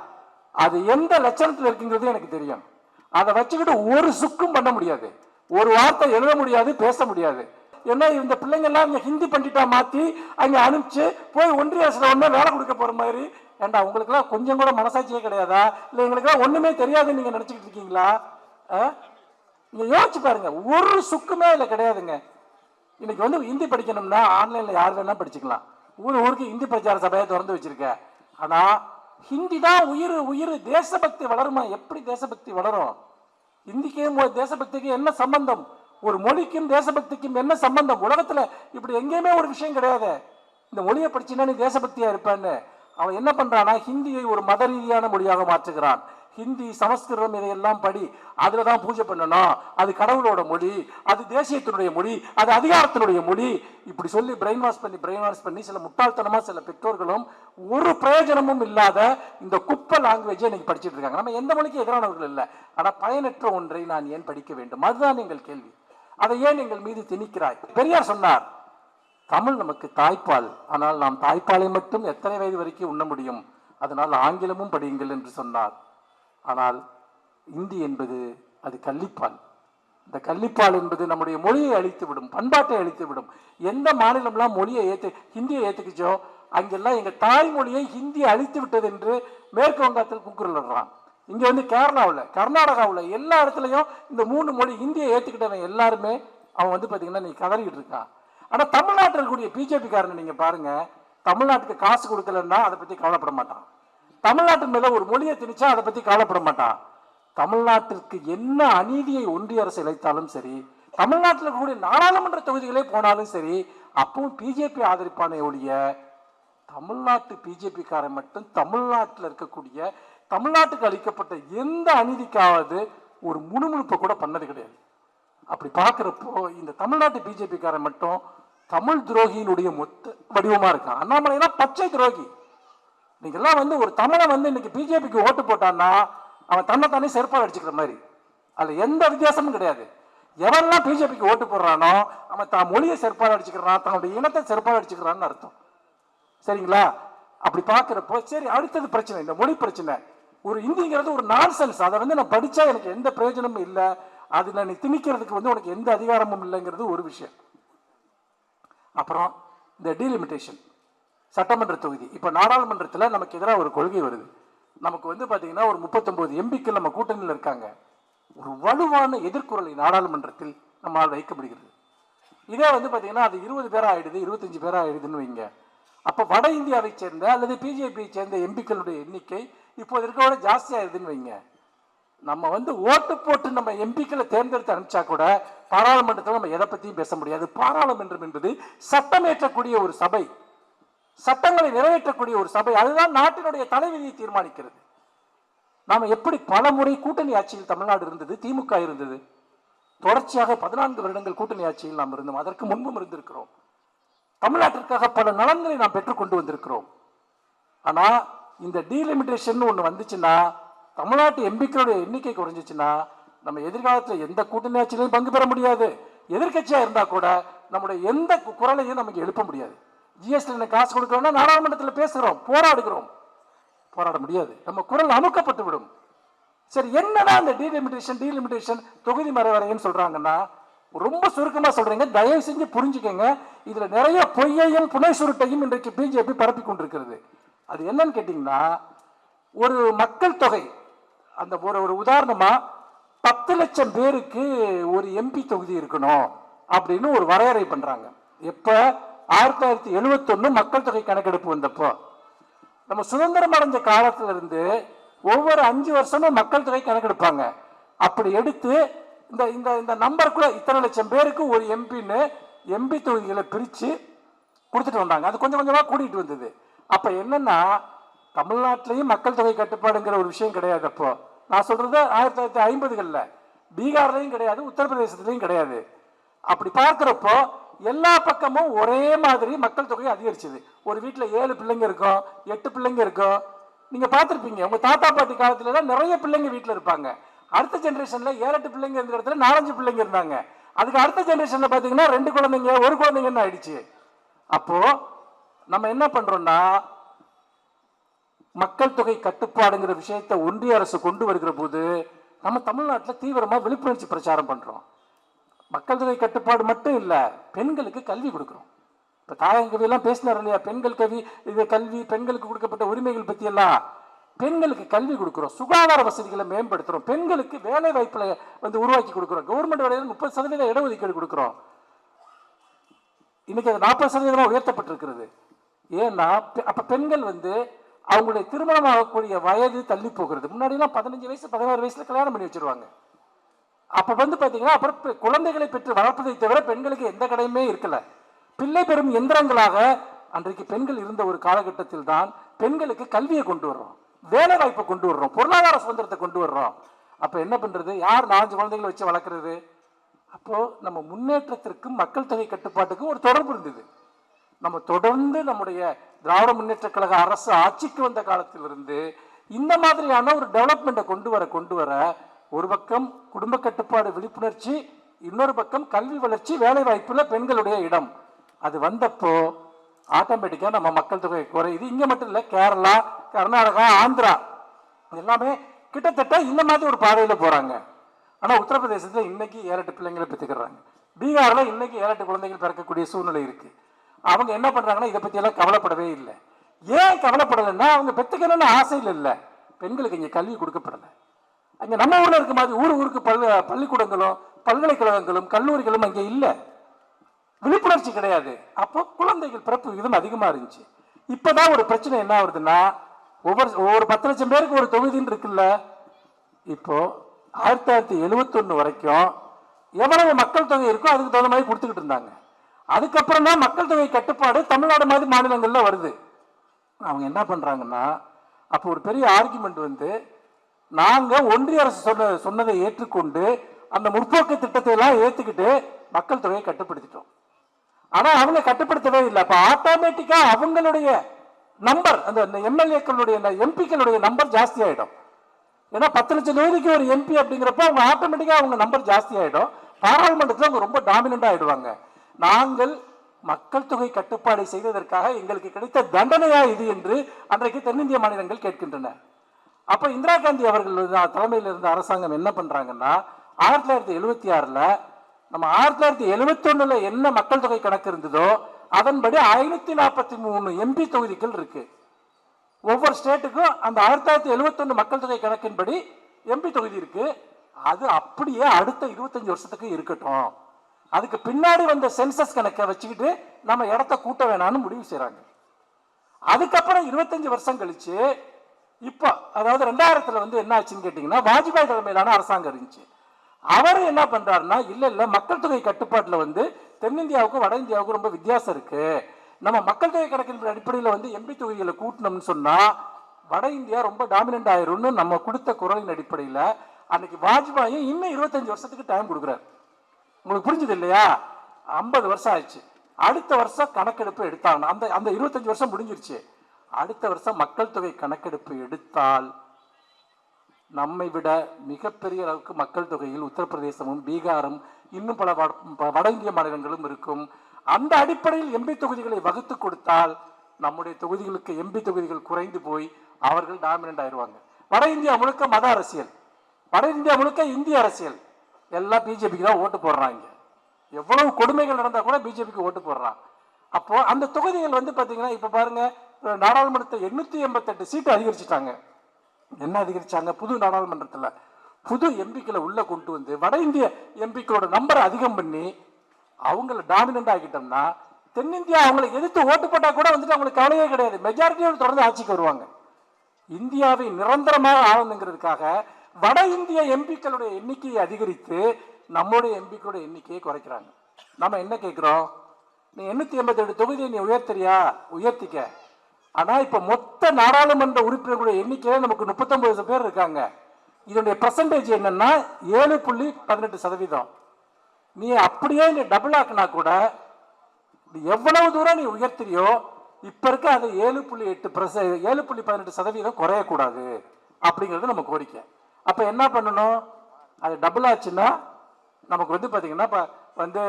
அது எந்த லட்சணத்தில் இருக்குங்கிறது எனக்கு தெரியும். அதை வச்சுக்கிட்டு ஒரு சுக்கும் பண்ண முடியாது. ஒரு வார்த்தை எழுத முடியாது பேச முடியாது. ஏன்னா இந்த பிள்ளைங்கள்லாம் இங்கே ஹிந்தி பண்டிட்டா மாற்றி அங்கே அனுப்பிச்சு போய் ஒன்றிய அரசில் ஒன்றே வேலை கொடுக்க போகிற மாதிரி. ஏண்டா உங்களுக்குலாம் கொஞ்சம் கூட மனசாட்சியே கிடையாதா? இல்லை எங்களுக்குலாம் ஒன்றுமே தெரியாதுன்னு நீங்கள் நினச்சிக்கிட்டு இருக்கீங்களா? ஆ? யோசிச்சு பாருங்க ஒரு சுக்குமே இல்லை கிடையாதுங்க. இன்னைக்கு வந்து ஹிந்தி படிக்கணும்னா ஆன்லைனில் யார் வேணால் படிச்சுக்கலாம். ஊர் ஊருக்கு ஹிந்தி பிரச்சார சபையை திறந்து வச்சுருக்கேன் ஆனால் ஹிந்தி தான் உயிர் உயிர் தேசபக்தி வளருமா? எப்படி தேசபக்தி வளரும்? இந்திக்கும் தேசபக்திக்கு என்ன சம்பந்தம்? ஒரு மொழிக்கும் தேசபக்திக்கும் என்ன சம்பந்தம்? உலகத்தில் இப்படி எங்கேயுமே ஒரு விஷயம் கிடையாது. இந்த மொழியை படிச்சுன்னா நீ தேசபக்தியாக இருப்பான்னு? அவன் என்ன பண்ணுறான்னா ஹிந்தியை ஒரு மத ரீதியான மொழியாக மாற்றுகிறான். ஹிந்தி சமஸ்கிருதம் இதையெல்லாம் படி அதில் தான் பூஜை பண்ணணும். அது கடவுளோட மொழி அது தேசியத்தினுடைய மொழி அது அதிகாரத்தினுடைய மொழி. இப்படி சொல்லி பிரெயின் வாஷ் பண்ணி பிரெயின் வாஷ் பண்ணி சில முட்டாள்தனமாக சில பெற்றோர்களும் ஒரு பிரயோஜனமும் இல்லாத இந்த குப்பை லாங்குவேஜை இன்னைக்கு படிச்சுட்டு இருக்காங்க. நம்ம எந்த மொழிக்கு எதிரானவர்கள் இல்லை. ஆனால் பயனற்ற ஒன்றை நான் ஏன் படிக்க வேண்டும்? அதுதான் எங்கள் கேள்வி. அதை ஏன் எங்கள் மீது திணிக்கிறாய். பெரியார் சொன்னார் தமிழ் நமக்கு தாய்ப்பால். ஆனால் நாம் தாய்ப்பாலை மட்டும் எத்தனை வயது வரைக்கும் உண்ண முடியும்? அதனால் ஆங்கிலமும் படியுங்கள் என்று சொன்னார். ஆனால் இந்தி என்பது அது கள்ளிப்பால். இந்த கள்ளிப்பால் என்பது நம்முடைய மொழியை அழித்துவிடும் பண்பாட்டை அழித்துவிடும். எந்த மாநிலம்லாம் மொழியை ஏற்று ஹிந்தியை ஏற்றுக்கிச்சோ அங்கெல்லாம் எங்கள் தாய்மொழியை ஹிந்தி அழித்து விட்டது என்று மேற்கு வங்கத்தில் கூக்குரலிடுறான் இங்கே வந்து கேரளாவில் கர்நாடகாவில் எல்லா இடத்துலையும் இந்த மூணு மொழி ஹிந்தியை ஏற்றுக்கிட்டவன் எல்லாருமே அவன் வந்து பார்த்தீங்கன்னா நீ கதறிக்கிட்டு இருக்கான் ஆனால் தமிழ்நாட்டில் இருக்கக்கூடிய பிஜேபிக்காரன் நீங்கள் பாருங்கள் தமிழ்நாட்டுக்கு காசு கொடுக்கலன்னா அதை பற்றி கவலைப்பட மாட்டான். தமிழ்நாட்டு மேலே ஒரு மொழியை திணிச்சா அதை பற்றி கவலைப்பட மாட்டான். தமிழ்நாட்டிற்கு என்ன அநீதியை ஒன்றிய அரசு இழைத்தாலும் சரி தமிழ்நாட்டில் இருக்கக்கூடிய நாடாளுமன்ற தொகுதிகளே போனாலும் சரி அப்பவும் பிஜேபி ஆதரிப்பானே ஒழிய தமிழ்நாட்டு பிஜேபிக்காரன் மட்டும் தமிழ்நாட்டில் இருக்கக்கூடிய தமிழ்நாட்டுக்கு அளிக்கப்பட்ட எந்த அநீதிக்காவது ஒரு முணுமுணுப்பை கூட பண்ணது கிடையாது. அப்படி பார்க்குறப்போ இந்த தமிழ்நாட்டு பிஜேபிக்காரன் மட்டும் தமிழ் துரோகியினுடைய மொத்த வடிவமாக இருக்கான். அண்ணாமலைனா பச்சை துரோகி. நீங்கள்லாம் வந்து ஒரு தமிழை வந்து இன்னைக்கு பிஜேபிக்கு ஓட்டு போட்டான்னா அவன் தன்னை தானே அடிச்சுக்கிற மாதிரி. அதில் எந்த வித்தியாசமும் கிடையாது. எவன்லாம் பிஜேபிக்கு ஓட்டு போடுறானோ அவன் தான் மொழியை செருப்பாக அடிச்சுக்கிறான் தன்னுடைய இனத்தை செருப்பாக அடிச்சுக்கிறான்னு அர்த்தம். சரிங்களா? அப்படி பார்க்குறப்போ சரி அடுத்தது பிரச்சனை இந்த மொழி பிரச்சனை. ஒரு இந்திங்கிறது ஒரு நான்சென்ஸ் அதை வந்து நான் படித்தா எனக்கு எந்த பிரயோஜனமும் இல்லை. அது நான் திணிக்கிறதுக்கு வந்து உனக்கு எந்த அதிகாரமும் இல்லைங்கிறது ஒரு விஷயம். அப்புறம் இந்த டீலிமிட்டேஷன் சட்டமன்ற தொகுதி. இப்போ நாடாளுமன்றத்தில் நமக்கு எதிராக ஒரு கொள்கை வருது. நமக்கு வந்து பார்த்தீங்கன்னா ஒரு முப்பத்தொன்பது எம்பிக்கள் நம்ம கூட்டணியில் இருக்காங்க. ஒரு வலுவான எதிர்குரலை நாடாளுமன்றத்தில் நம்மால் வைக்கப்படுகிறது. இதே வந்து பார்த்தீங்கன்னா அது இருபது பேராக ஆயிடுது இருபத்தஞ்சு பேராக ஆயிடுதுன்னு வைங்க. அப்போ வட இந்தியாவை சேர்ந்த அல்லது பிஜேபியை சேர்ந்த எம்பிக்களுடைய எண்ணிக்கை இப்போது இருக்க விட இருக்குதுன்னு வைங்க. நம்ம வந்து ஓட்டு போட்டு நம்ம எம்பிக்களை தேர்ந்தெடுத்து அனுப்பிச்சா கூட பாராளுமன்றத்தில் நம்ம எதை பற்றியும் பேச முடியாது. பாராளுமன்றம் என்பது சட்டமேற்றக்கூடிய ஒரு சபை. சட்டங்களை நிறைவேற்றக்கூடிய ஒரு சபை. அதுதான் நாட்டினுடைய தலைவிதியை தீர்மானிக்கிறது. நாம் எப்படி பல முறை கூட்டணி ஆட்சியில் தமிழ்நாடு இருந்தது திமுக இருந்தது. தொடர்ச்சியாக பதினான்கு வருடங்கள் கூட்டணி ஆட்சியில் நாம் இருந்தோம். அதற்கு முன்பும் இருந்திருக்கிறோம். தமிழ்நாட்டிற்காக பல நலன்களை நாம் பெற்றுக்கொண்டு வந்திருக்கிறோம். ஆனால் இந்த டீலிமிட்டேஷன் ஒன்று வந்துச்சுன்னா தமிழ்நாட்டு எம்பிக்களுடைய எண்ணிக்கை குறைஞ்சிச்சுன்னா நம்ம எதிர்காலத்தில் எந்த கூட்டணியாட்சியிலையும் பங்கு பெற முடியாது. எதிர்கட்சியாக இருந்தால் கூட நம்முடைய எந்த குரலையும் நமக்கு எழுப்ப முடியாது. ஜிஎஸ்டி காசு கொடுக்கறோம்னா நாடாளுமன்றத்தில் பேசுகிறோம் போராடுகிறோம். போராட முடியாது. நம்ம குரல் அமுக்கப்பட்டு விடும். சரி என்னடா அந்த டீலிமிட்டேஷன் டீலிமிட்டேஷன் தொகுதி மறுவரைன்னு சொல்றாங்கன்னா ரொம்ப சுருக்கமாக சொல்றீங்க. தயவு செஞ்சு புரிஞ்சுக்கங்க. இதில் நிறைய பொய்யையும் புனை சுருட்டையும் இன்றைக்கு பிஜேபி பரப்பி கொண்டிருக்கிறது. அது என்னன்னு கேட்டீங்கன்னா ஒரு மக்கள் தொகை அந்த ஒரு ஒரு உதாரணமா பத்து லட்சம் பேருக்கு ஒரு எம்பி தொகுதி இருக்கணும் அப்படின்னு ஒரு வரையறை பண்றாங்க. எப்ப? ஆயிரத்தி தொள்ளாயிரத்தி எழுவத்தொன்னு மக்கள் தொகை கணக்கெடுப்பு வந்தப்போ. நம்ம சுதந்திரம் அடைஞ்ச காலத்திலிருந்து ஒவ்வொரு அஞ்சு வருஷமும் மக்கள் தொகை கணக்கெடுப்பாங்க. அப்படி எடுத்து இந்த இந்த இந்த நம்பர் கூட இத்தனை லட்சம் பேருக்கு ஒரு எம்பின்னு எம்பி தொகுதிகளை பிரித்து கொடுத்துட்டு வந்தாங்க. அது கொஞ்சம் கொஞ்சமாக கூட்டிகிட்டு வந்தது. அப்ப என்னன்னா தமிழ்நாட்டிலையும் மக்கள் தொகை கட்டுப்பாடுங்கிற ஒரு விஷயம் கிடையாது அப்போ. நான் சொல்றது ஆயிரத்தி தொள்ளாயிரத்தி ஐம்பதுகளில். பீகார்லையும் கிடையாது உத்தரப்பிரதேசத்துலையும் கிடையாது. அப்படி பார்க்குறப்போ எல்லா பக்கமும் ஒரே மாதிரி மக்கள் தொகை அதிகரிச்சது. ஒரு வீட்டில் ஏழு பிள்ளைங்க இருக்கும் எட்டு பிள்ளைங்க இருக்கும். நீங்கள் பார்த்துருப்பீங்க உங்கள் தாத்தா பாட்டி காலத்துலலாம் நிறைய பிள்ளைங்க வீட்டில் இருப்பாங்க. அடுத்த ஜென்ரேஷனில் ஏழு எட்டு பிள்ளைங்க இருந்த இடத்துல நாலஞ்சு பிள்ளைங்க இருந்தாங்க. அதுக்கு அடுத்த ஜென்ரேஷனில் பார்த்தீங்கன்னா ரெண்டு குழந்தைங்க ஒரு குழந்தைங்கன்னு ஆயிடுச்சு. அப்போ நம்ம என்ன பண்றோம்னா மக்கள் தொகை கட்டுப்பாடுங்கிற விஷயத்தை ஒன்றிய அரசு கொண்டு வருகிற போது நம்ம தமிழ்நாட்டில் தீவிரமாக விழிப்புணர்ச்சி பிரச்சாரம் பண்றோம். மக்கள் தொகை கட்டுப்பாடு மட்டும் இல்லை பெண்களுக்கு கல்வி கொடுக்குறோம். இப்போ தாயங்கவியெல்லாம் பேசினார் இல்லையா? பெண்கள் கவி இது கல்வி பெண்களுக்கு கொடுக்கப்பட்ட உரிமைகள் பற்றியெல்லாம் பெண்களுக்கு கல்வி கொடுக்குறோம் சுகாதார வசதிகளை மேம்படுத்துகிறோம் பெண்களுக்கு வேலை வாய்ப்புகளை வந்து உருவாக்கி கொடுக்குறோம். கவர்மெண்ட் வேலையில் முப்பது சதவீத இடஒதுக்கீடு கொடுக்குறோம். இன்னைக்கு அது நாற்பது சதவீதமாக உயர்த்தப்பட்டிருக்கிறது. ஏன்னா அப்போ அப்ப பெண்கள் வந்து அவங்களுடைய திருமணம் ஆகக்கூடிய வயது தள்ளி போகிறது. முன்னாடிலாம் பதினஞ்சு வயசு பதினாறு வயசுல கல்யாணம் பண்ணி வச்சிருவாங்க. அப்ப வந்து பாத்தீங்கன்னா அப்புறம் பெ- குழந்தைகளை பெற்று வளர்ப்பதை தவிர பெண்களுக்கு எந்த கடையுமே இருக்கல. பிள்ளை பெறும் எந்திரங்களாக அன்றைக்கு பெண்கள் இருந்த ஒரு காலகட்டத்தில் தான் பெண்களுக்கு கல்வியை கொண்டு வர்றோம். வேலை வாய்ப்பை கொண்டு வர்றோம். பொருளாதார சுதந்திரத்தை கொண்டு வர்றோம். அப்ப என்ன பண்றது? யார் நாலஞ்சு குழந்தைகளை வச்சு வளர்க்கறது? அப்போ நம்ம முன்னேற்றத்திற்கும் மக்கள் தொகை கட்டுப்பாட்டுக்கும் ஒரு தொடர்பு இருந்தது. நம்ம தொடர்ந்து நம்முடைய திராவிட முன்னேற்ற கழக அரசு ஆட்சிக்கு வந்த காலத்திலிருந்து இந்த மாதிரியான ஒரு டெவலப்மெண்ட்டை கொண்டு வர கொண்டு வர ஒரு பக்கம் குடும்ப கட்டுப்பாடு விழிப்புணர்ச்சி இன்னொரு பக்கம் கல்வி வளர்ச்சி வேலை வாய்ப்புல பெண்களுடைய இடம். அது வந்தப்போ ஆட்டோமேட்டிக்காக நம்ம மக்கள் தொகை குறையுது இங்கே மட்டும் இல்லை கேரளா கர்நாடகா ஆந்திரா எல்லாமே கிட்டத்தட்ட இந்த மாதிரி ஒரு பாதையில் போகிறாங்க ஆனால் உத்தரப்பிரதேசத்தில் இன்னைக்கு ஏழு எட்டு பிள்ளைங்களை பெற்றுக்கிறாங்க. பீகாரில் இன்னைக்கு ஏழு எட்டு குழந்தைகள் பிறக்கக்கூடிய சூழ்நிலை இருக்குது அவங்க என்ன பண்ணுறாங்கன்னா இதை பற்றியெல்லாம் கவலைப்படவே இல்லை. ஏன் கவலைப்படலைன்னா அவங்க பெற்றுக்கணும்னு ஆசையில் இல்லை. பெண்களுக்கு இங்கே கல்வி கொடுக்கப்படலை. அங்கே நம்ம ஊரில் இருக்க மாதிரி ஊர் ஊருக்கு பல் பள்ளிக்கூடங்களும் பல்கலைக்கழகங்களும் கல்லூரிகளும் அங்கே இல்லை. விழிப்புணர்ச்சி கிடையாது. அப்போ குழந்தைகள் பிறப்பு விகிதம் அதிகமாக இருந்துச்சு. இப்போ தான் ஒரு பிரச்சனை என்ன வருதுன்னா ஒவ்வொரு ஒவ்வொரு பத்து லட்சம் பேருக்கு ஒரு தொகுதின்னு இருக்குல்ல. இப்போது ஆயிரத்தி தொள்ளாயிரத்தி எழுபத்தொன்று வரைக்கும் எவ்வளவு மக்கள் தொகை இருக்கோ அதுக்கு தகுந்த மாதிரி கொடுத்துக்கிட்டு இருந்தாங்க. அதுக்கப்புறம் தான் மக்கள் தொகை கட்டுப்பாடு தமிழ்நாடு மாதிரி மாநிலங்கள்ல வருது. அவங்க என்ன பண்றாங்கன்னா அப்போ ஒரு பெரிய ஆர்குமெண்ட் வந்து நாங்க ஒன்றிய அரசு சொன்ன சொன்னதை ஏற்றுக்கொண்டு அந்த முற்போக்கு திட்டத்தை எல்லாம் ஏத்துக்கிட்டு மக்கள் தொகையை கட்டுப்படுத்திட்டோம். ஆனா அவங்க கட்டுப்படுத்தவே இல்லை. அப்ப ஆட்டோமேட்டிக்கா அவங்களுடைய நம்பர் அந்த எம்எல்ஏக்களுடைய எம்பிக்களுடைய நம்பர் ஜாஸ்தி ஆயிடும். ஏன்னா பத்து லட்சம் தொகுதிக்கு ஒரு எம்பி அப்படிங்கிறப்ப அவங்க ஆட்டோமேட்டிக்கா அவங்க நம்பர் ஜாஸ்தி ஆயிடும். பாராளுமன்றத்தில் அவங்க ரொம்ப டாமினண்டா ஆயிடுவாங்க. நாங்கள் மக்கள் தொகை கட்டுப்பாடை செய்ததற்காக எங்களுக்கு கிடைத்த தண்டனையா இது என்று அன்றைக்கு தென்னிந்திய மாநிலங்கள் கேட்கின்றன. அப்ப இந்திரா காந்தி அவர்கள் தலைமையில் இருந்த அரசாங்கம் என்ன பண்றாங்கன்னா ஆயிரத்தி தொள்ளாயிரத்தி எழுபத்தி ஆறுல நம்ம ஆயிரத்தி தொள்ளாயிரத்தி எழுபத்தி என்ன மக்கள் தொகை கணக்கு இருந்ததோ அதன்படி ஐநூத்தி நாற்பத்தி மூணு எம்பி தொகுதிகள் இருக்கு. ஒவ்வொரு ஸ்டேட்டுக்கும் அந்த ஆயிரத்தி தொள்ளாயிரத்தி எழுபத்தொன்னு மக்கள் தொகை கணக்கின்படி எம்பி தொகுதி இருக்கு. அது அப்படியே அடுத்த இருபத்தஞ்சு வருஷத்துக்கு இருக்கட்டும். அதுக்கு பின்னாடி வந்த சென்சஸ் கணக்கை வச்சுக்கிட்டு நம்ம இடத்த கூட்ட வேணாம்னு முடிவு செய்கிறாங்க அதுக்கப்புறம் இருபத்தஞ்சு வருஷம் கழிச்சு இப்போ அதாவது ரெண்டாயிரத்தில் வந்து என்ன ஆச்சுன்னு கேட்டிங்கன்னா வாஜ்பாய் தலைமையிலான அரசாங்கம் இருந்துச்சு. அவர் என்ன பண்ணுறாருன்னா இல்லை இல்லை மக்கள் தொகை கட்டுப்பாட்டில் வந்து தென்னிந்தியாவுக்கும் வட இந்தியாவுக்கும் ரொம்ப வித்தியாசம் இருக்கு. நம்ம மக்கள் தொகை கணக்கின் அடிப்படையில் வந்து எம்பி தொகுதிகளை கூட்டணும்னு சொன்னால் வட இந்தியா ரொம்ப டாமினன்ட் ஆயிரும்னு நம்ம கொடுத்த குரலின் அடிப்படையில் அன்னைக்கு வாஜ்பாயும் இன்னும் இருபத்தஞ்சு வருஷத்துக்கு டைம் கொடுக்குறாரு. உங்களுக்கு புரிஞ்சுது இல்லையா? ஐம்பது வருஷம் ஆயிடுச்சு. அடுத்த வருஷம் கணக்கெடுப்பு எடுத்தாங்க அந்த அந்த இருபத்தஞ்சு வருஷம் முடிஞ்சிருச்சு. அடுத்த வருஷம் மக்கள் தொகை கணக்கெடுப்பு எடுத்தால் நம்மை விட மிகப்பெரிய அளவுக்கு மக்கள் தொகையில் உத்தரப்பிரதேசமும் பீகாரும் இன்னும் பல வட- வட இந்திய மாநிலங்களும் இருக்கும். அந்த அடிப்படையில் எம்பி தொகுதிகளை வகுத்து கொடுத்தால் நம்முடைய தொகுதிகளுக்கு எம்பி தொகுதிகள் குறைந்து போய் அவர்கள் டாமினன்ட் ஆயிடுவாங்க. வட இந்தியா முழுக்க மத அரசியல். வட இந்தியா முழுக்க இந்திய அரசியல். எல்லாம் பிஜேபிக்கு தான் ஓட்டு போடுறாங்க. எவ்வளவு கொடுமைகள் நடந்தால் கூட பிஜேபிக்கு ஓட்டு போடுறான் அப்போ அந்த தொகுதிகள் வந்து பார்த்தீங்கன்னா இப்போ பாருங்கள் நாடாளுமன்றத்தை எண்ணூற்றி எண்பத்தெட்டு சீட்டு அதிகரிச்சிட்டாங்க. என்ன அதிகரிச்சாங்க? புது நாடாளுமன்றத்தில். புது எம்பிக்களை உள்ளே கொண்டு வந்து வட இந்திய எம்பிக்களோட நம்பரை அதிகம் பண்ணி அவங்கள டாமினன்ட் ஆகிட்டோம்னா தென்னிந்தியா அவங்களை எதிர்த்து ஓட்டு போட்டால் கூட வந்துட்டு அவங்களுக்கு கவலையே கிடையாது. மெஜாரிட்டியோடு தொடர்ந்து ஆட்சிக்கு வருவாங்க. இந்தியாவை நிரந்தரமாக ஆளணுங்கிறதுக்காக வட இந்திய எம்பிக்களுடைய எண்ணிக்கையை அதிகரித்து நம்முடைய எம்பிக்களுடைய எண்ணிக்கையை குறைக்கிறாங்க. நம்ம என்ன கேட்குறோம்? நீ எண்ணூற்றி எண்பத்தெட்டு தொகுதியை நீ உயர்த்தறியா? உயர்த்திக்க. ஆனால் இப்போ மொத்த நாடாளுமன்ற உறுப்பினர்களுடைய எண்ணிக்கையில நமக்கு முப்பத்தொம்பது பேர் இருக்காங்க. இதனுடைய பர்சன்டேஜ் என்னன்னா ஏழு புள்ளி பதினெட்டு சதவீதம். நீ அப்படியே நீ டபுள் ஆக்குனா கூட நீ எவ்வளவு தூரம் நீ உயர்த்திரியோ இப்போ இருக்க அது ஏழு புள்ளி எட்டு பிரச ஏழு புள்ளி பதினெட்டு சதவீதம் குறையக்கூடாது. அப்படிங்கிறது நம்ம கோரிக்கை. அப்போ என்ன பண்ணணும்? அது டபுள் ஆச்சுன்னா நமக்கு வந்து பார்த்திங்கன்னா இப்போ வந்து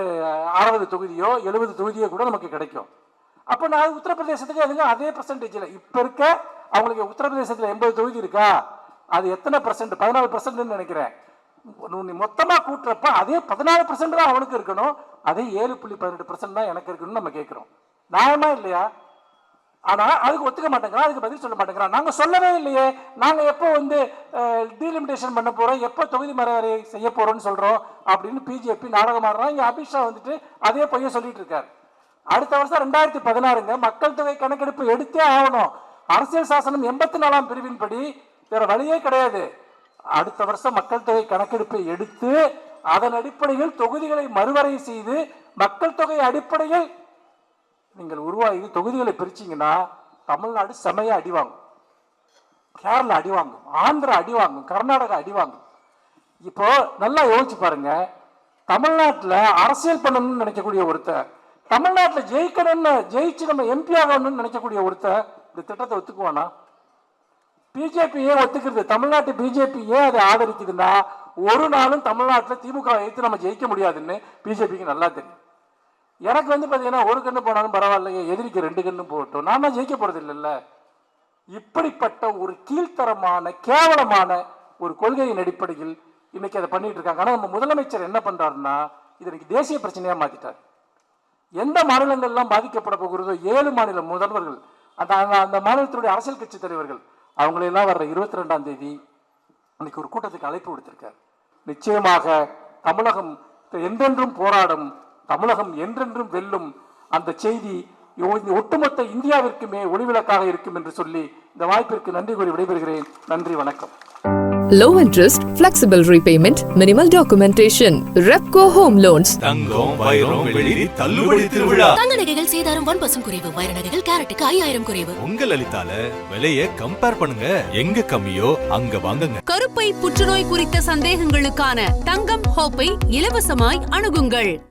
அறுபது தொகுதியோ எழுபது தொகுதியோ கூட நமக்கு கிடைக்கும். அப்போ நான் உத்தரப்பிரதேசத்துக்கு அதுங்க அதே பர்சன்டேஜில் இப்போ இருக்க அவங்களுக்கு உத்தரப்பிரதேசத்தில் எண்பது தொகுதி இருக்கா? அது எத்தனை பர்சன்ட் பதினாலு பர்சன்ட்னு நினைக்கிறேன். நீ மொத்தமாக கூட்டுறப்ப அதே பதினாலு பர்சன்ட் தான் அவனுக்கு இருக்கணும். அதே ஏழு புள்ளி பதினெட்டு பர்சன்ட் தான் எனக்கு இருக்கணும்னு நம்ம கேட்குறோம் நியாயமா இல்லையா? ஆனா அதுக்கு ஒத்துக்க மாட்டேங்கிறான் அதுக்கு பதில் சொல்ல மாட்டேங்கிறான். நாங்க சொல்லவே இல்லையே. நாங்க எப்போ வந்து டீலிமிடேஷன் பண்ண போறோம் எப்போ தொகுதி மறுவரை செய்ய போறோம்னு சொல்றோம் அப்படின்னு பிஜேபி நாடகம் ஆடுறான். இங்க அமித்ஷா வந்துட்டு அதே பையன் சொல்லிட்டு இருக்காரு. அடுத்த வருஷம் ரெண்டாயிரத்தி பதினாறுங்க மக்கள் தொகை கணக்கெடுப்பு எடுத்தே ஆகணும். அரசியல் சாசனம் எண்பத்தி நாலாம் பிரிவின்படி வேற வழியே கிடையாது. அடுத்த வருஷம் மக்கள் தொகை கணக்கெடுப்பை எடுத்து அதன் அடிப்படையில் தொகுதிகளை மறுவரை செய்து மக்கள் தொகை அடிப்படையில் நீங்கள் உருவாகி தொகுதிகளை பிரிச்சிங்கன்னா தமிழ்நாடு செமையா அடி வாங்கும். கேரளா அடி வாங்கும். ஆந்திரா அடி வாங்கும். கர்நாடகா அடி வாங்கும். இப்போ நல்லா யோசிச்சு பாருங்க. தமிழ்நாட்டில் அரசியல் பண்ணணும்னு நினைக்கக்கூடிய ஒருத்தர் தமிழ்நாட்டில் ஜெயிக்கணும்னு ஜெயிச்சு நம்ம எம்பி ஆகணும்னு நினைக்கக்கூடிய ஒருத்தர் இந்த திட்டத்தை ஒத்துக்குவானா? பிஜேபி ஏன் ஒத்துக்கிறது? தமிழ்நாட்டு பிஜேபி ஏன் அதை ஆதரிக்குதுன்னா ஒரு நாளும் தமிழ்நாட்டில் திமுக எடுத்து நம்ம ஜெயிக்க முடியாதுன்னு பிஜேபிக்கு நல்லா தெரியும். எனக்கு வந்து பார்த்தீங்கன்னா ஒரு கண்ணு போனாலும் பரவாயில்லையே எதிரிக்கு ரெண்டு கண்ணு போட்டோம் நான் தான் ஜெயிக்க போறது இல்லைல்ல. இப்படிப்பட்ட ஒரு கீழ்த்தரமான கேவலமான ஒரு கொள்கையின் அடிப்படையில் இன்னைக்கு அதை பண்ணிட்டு இருக்காங்க. ஆனால் நம்ம முதலமைச்சர் என்ன பண்றாருன்னா இது இன்னைக்கு தேசிய பிரச்சனையா மாத்திட்டார். எந்த மாநிலங்கள்லாம் பாதிக்கப்பட போகிறதோ ஏழு மாநில முதல்வர்கள் அந்த அந்த- அந்த மாநிலத்தினுடைய அரசியல் கட்சி தலைவர்கள் அவங்களெல்லாம் வர்ற இருபத்தி ரெண்டாம் தேதி இன்னைக்கு ஒரு கூட்டத்துக்கு அழைப்பு விடுத்திருக்கார். நிச்சயமாக தமிழகம் என்றென்றும் போராடும் தமிழகம் என்றென்றும் வெல்லும் அந்த செய்தி ஒட்டுமொத்த இந்தியாவிற்குமே ஒளிவிளக்காக இருக்கும் என்று சொல்லி இந்த வாய்ப்பிற்கு நன்றி கூறி விடைபெறுகிறேன். நன்றி வணக்கம். Low interest, flexible repayment, minimal documentation. Repco Home Loans. தங்கம் வைரம் வெள்ளி தள்ளுபடி திருவிழா. தங்க நகைகள் சேதாரம் ஒன் பர்சன்ட் குறைவு. வைர நகைகள் கேரட்டுக்கு ஐயாயிரம் குறைவு. உங்க லலிதால விலைய கம்பேர் பண்ணுங்க. எங்க கம்மியோ அங்க வாங்குங்க. கருப்பை புற்றுநோய் குறித்த சந்தேகங்களுக்கான தங்கம் ஹோப்பை இலவசமாய் அணுகுங்கள்.